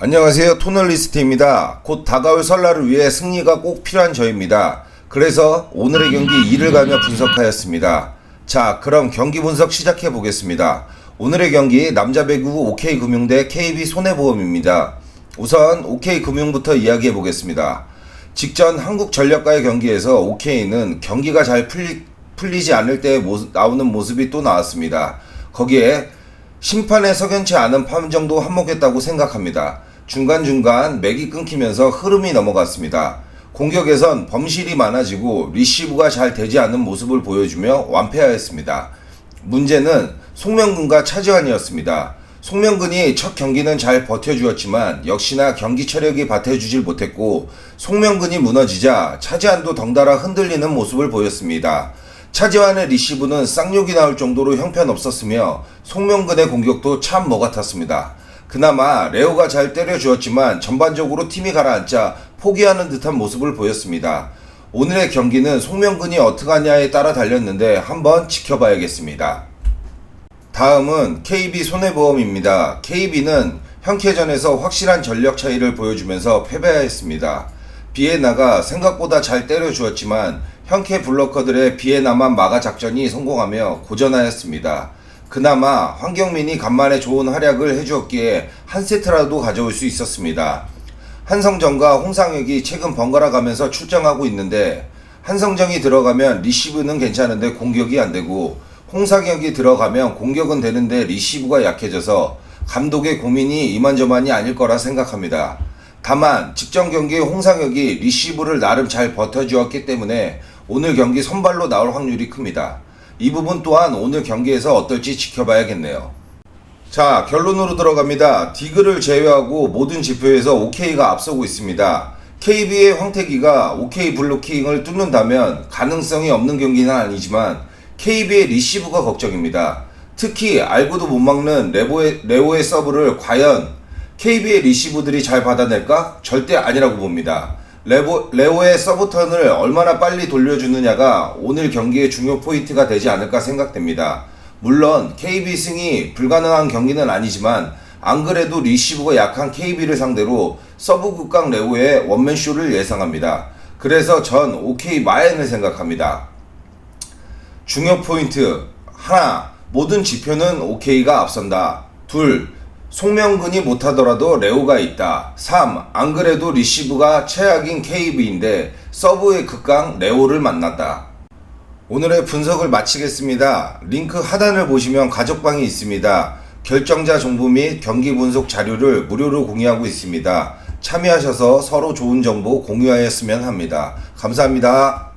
안녕하세요. 토널리스트입니다. 곧 다가올 설날을 위해 승리가 꼭 필요한 저입니다. 그래서 오늘의 경기 이를 가며 분석하였습니다. 자, 그럼 경기 분석 시작해 보겠습니다. 오늘의 경기 남자 배구 OK금융 대 KB 손해보험입니다. 우선 OK금융부터 이야기해 보겠습니다. 직전 한국전력과의 경기에서 OK는 경기가 잘 풀리, 풀리지 않을 때 모습- 나오는 모습이 또 나왔습니다. 거기에 심판에 석연치 않은 판정도 한몫했다고 생각합니다. 중간중간 맥이 끊기면서 흐름이 넘어갔습니다. 공격에선 범실이 많아지고 리시브가 잘 되지 않는 모습을 보여주며 완패하였습니다. 문제는 송명근과 차지환이었습니다. 송명근이 첫 경기는 잘 버텨주었지만 역시나 경기 체력이 받쳐주질 못했고 송명근이 무너지자 차지환도 덩달아 흔들리는 모습을 보였습니다. 차지환의 리시브는 쌍욕이 나올 정도로 형편없었으며 송명근의 공격도 참 뭐 같았습니다. 그나마 레오가 잘 때려주었지만 전반적으로 팀이 가라앉자 포기하는 듯한 모습을 보였습니다. 오늘의 경기는 송명근이 어떻게 하냐에 따라 달렸는데 한번 지켜봐야겠습니다. 다음은 KB 손해보험입니다. KB는 현캐전에서 확실한 전력 차이를 보여주면서 패배하였습니다. 비에나가 생각보다 잘 때려주었지만 현캐 블러커들의 비에나만 막아 작전이 성공하며 고전하였습니다. 그나마 황경민이 간만에 좋은 활약을 해주었기에 한 세트라도 가져올 수 있었습니다. 한성정과 홍상혁이 최근 번갈아 가면서 출장하고 있는데 한성정이 들어가면 리시브는 괜찮은데 공격이 안 되고 홍상혁이 들어가면 공격은 되는데 리시브가 약해져서 감독의 고민이 이만저만이 아닐 거라 생각합니다. 다만 직전 경기에 홍상혁이 리시브를 나름 잘 버텨주었기 때문에 오늘 경기 선발로 나올 확률이 큽니다. 이 부분 또한 오늘 경기에서 어떨지 지켜봐야겠네요. 자, 결론으로 들어갑니다. 디그를 제외하고 모든 지표에서 OK가 앞서고 있습니다. KB의 황태기가 OK 블로킹을 뚫는다면 가능성이 없는 경기는 아니지만 KB의 리시브가 걱정입니다. 특히 알고도 못 막는 레보의, 레오의 서브를 과연 KB의 리시브들이 잘 받아낼까? 절대 아니라고 봅니다. 레보, 레오의 서브턴을 얼마나 빨리 돌려주느냐가 오늘 경기의 중요 포인트가 되지 않을까 생각됩니다. 물론 KB 승이 불가능한 경기는 아니지만 안 그래도 리시브가 약한 KB를 상대로 서브 국강 레오의 원맨쇼를 예상합니다. 그래서 전 OK 마엔을 생각합니다. 중요 포인트 하나 모든 지표는 OK가 앞선다. 둘 송명근이 못하더라도 레오가 있다. 3. 안 그래도 리시브가 최악인 KB인데 서브의 극강 레오를 만났다. 오늘의 분석을 마치겠습니다. 링크 하단을 보시면 가족방이 있습니다. 결정자 정보 및 경기 분석 자료를 무료로 공유하고 있습니다. 참여하셔서 서로 좋은 정보 공유하였으면 합니다. 감사합니다.